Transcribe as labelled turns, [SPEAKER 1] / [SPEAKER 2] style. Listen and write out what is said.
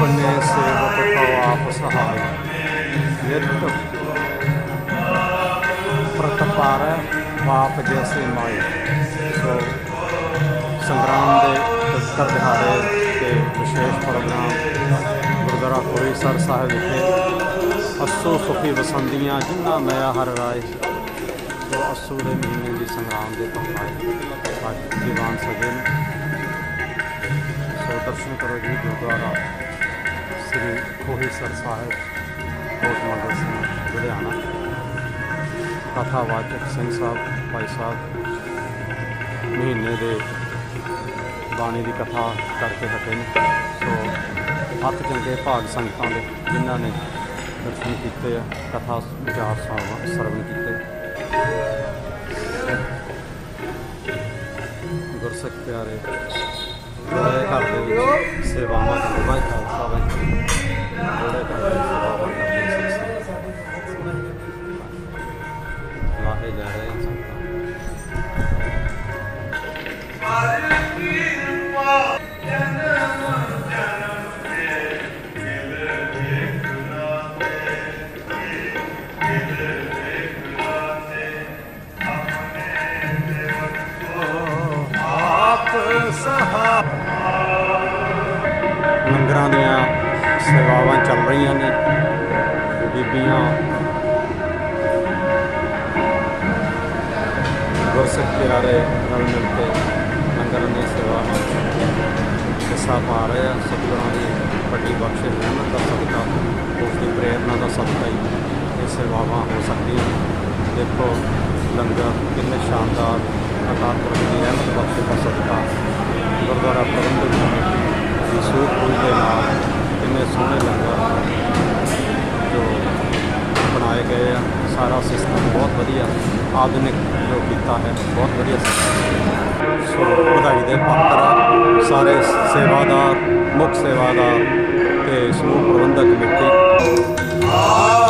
[SPEAKER 1] अपने सेवक को आप सहाय यद ਪ੍ਰਤਪਾਰ ਬਾਪ ਜੈਸੇ ਮਾਈ ਸੋ ਸੰਗਰਾਮ ਦੇ ਪਵਿੱਤਰ ਦਿਹਾੜੇ ਤੇ ਵਿਸ਼ੇਸ਼ ਪ੍ਰੋਗਰਾਮ ਗੁਰਦੁਆਰਾ ਕੋਰੀਸਰ ਸਾਹਿਬ ਵਿਖੇ ਅਸੂ ਸੁਖੀ ਵਸੰਦੀਆਂ ਜਿਨ੍ਹਾਂ ਮੈਂ ਹਰ ਰਾਏ ਜੋ ਅਸੂ ਦੇ ਮਹੀਨੇ ਦੀ ਸੰਗਰਾਮ ਦੇ ਪਖਾਏ ਅੱਜ ਦੀਵਾਨ ਸਜੇ ਨੇ ਸੋ ਦਰਸ਼ਨ ਕਰੋ ਜੀ ਗੁਰਦੁਆਰਾ ਸ੍ਰੀ ਕੋਹੀਸਰ ਸਾਹਿਬ ਕੋਟ ਮੰਗਲ ਸਿੰਘ ਲੁਧਿਆਣਾ। ਕਥਾ ਕਥਾਵਾਚਕ ਸਿੰਘ ਸਾਹਿਬ, ਭਾਈ ਸਾਹਿਬ, ਮਹੀਨੇ ਦੇ ਬਾਣੀ ਦੀ ਕਥਾ ਕਰਕੇ ਹਟੇ ਨੇ। ਸੋ ਹੱਥ ਚੰਗੇ ਭਾਗ ਸੰਗਤਾਂ ਦੇ, ਜਿਨ੍ਹਾਂ ਨੇ ਦਰਸ਼ਨ ਕੀਤੇ ਆ, ਕਥਾ ਵਿਚਾਰ ਸਰਵ- ਸਰਵਣ ਕੀਤੇ। ਗੁਰਸਿੱਖ ਪਿਆਰੇ ਜਿਹੜੇ ਘਰ ਦੇ ਵਿੱਚ ਸੇਵਾਵਾਂ ਕਰਦੇ ਭਾਈ ਖਾਲਸਾ ਵਾਹਿਗੁਰੂ ਜਿਹੜੇ ਘਰ ਦੇ ਸੇਵਾਵਾਂ ਕਰਦੇ ਸਿੱਖ ਸੰਗਤ ਲਾਹੇ ਲੰਗਰਾਂ ਦੀਆਂ ਸੇਵਾਵਾਂ ਚੱਲ ਰਹੀਆਂ ਨੇ, ਬੀਬੀਆਂ। ਗੁਰਸਿੱਖ ਪਿਆਰੇ ਨਾਲ ਮਿਲ ਕੇ ਲੰਗਰਾਂ ਦੀਆਂ ਸੇਵਾਵਾਂ ਹਿੱਸਾ ਪਾ ਰਹੇ ਆ। ਸਤਿਗੁਰਾਂ ਦੀ ਵੱਡੀ ਬਖਸ਼ਿਸ਼ ਰਹਿਮਤ ਦਾ ਸਦਕਾ ਉਸ ਦੀ ਪ੍ਰੇਰਨਾ ਦਾ ਸਦਕਾ ਹੀ ਇਹ ਸੇਵਾਵਾਂ ਹੋ ਸਕਦੀਆਂ ਦੇਖੋ, ਲੰਗਰ ਕਿੰਨੇ ਸ਼ਾਨਦਾਰ, ਅਕਾਲ ਪੁਰਖ ਦੀ ਰਹਿਮਤ ਬਖਸ਼ਿਸ਼ ਦਾ ਸਦਕਾ। ਗੁਰਦੁਆਰਾ ਪ੍ਰਬੰਧਕ ਕਮੇਟੀ ਦੀ ਸੂਝ ਕਿੰਨੇ ਸੋਹਣੇ ਲੰਗਰ ਜੋ ਬਣਾਏ ਗਏ ਆ, ਸਾਰਾ ਸਿਸਟਮ ਬਹੁਤ ਵਧੀਆ, ਆਧੁਨਿਕ ਜੋ ਕੀਤਾ ਹੈ, ਬਹੁਤ ਵਧੀਆ ਸੋ ਵਧਾਈ ਦੇ ਪਾਤਰ ਸਾਰੇ ਸੇਵਾਦਾਰ, ਮੁੱਖ ਸੇਵਾਦਾਰ ਤੇ ਸਮੂਹ ਪ੍ਰਬੰਧਕ ਕਮੇਟੀ ਆਪ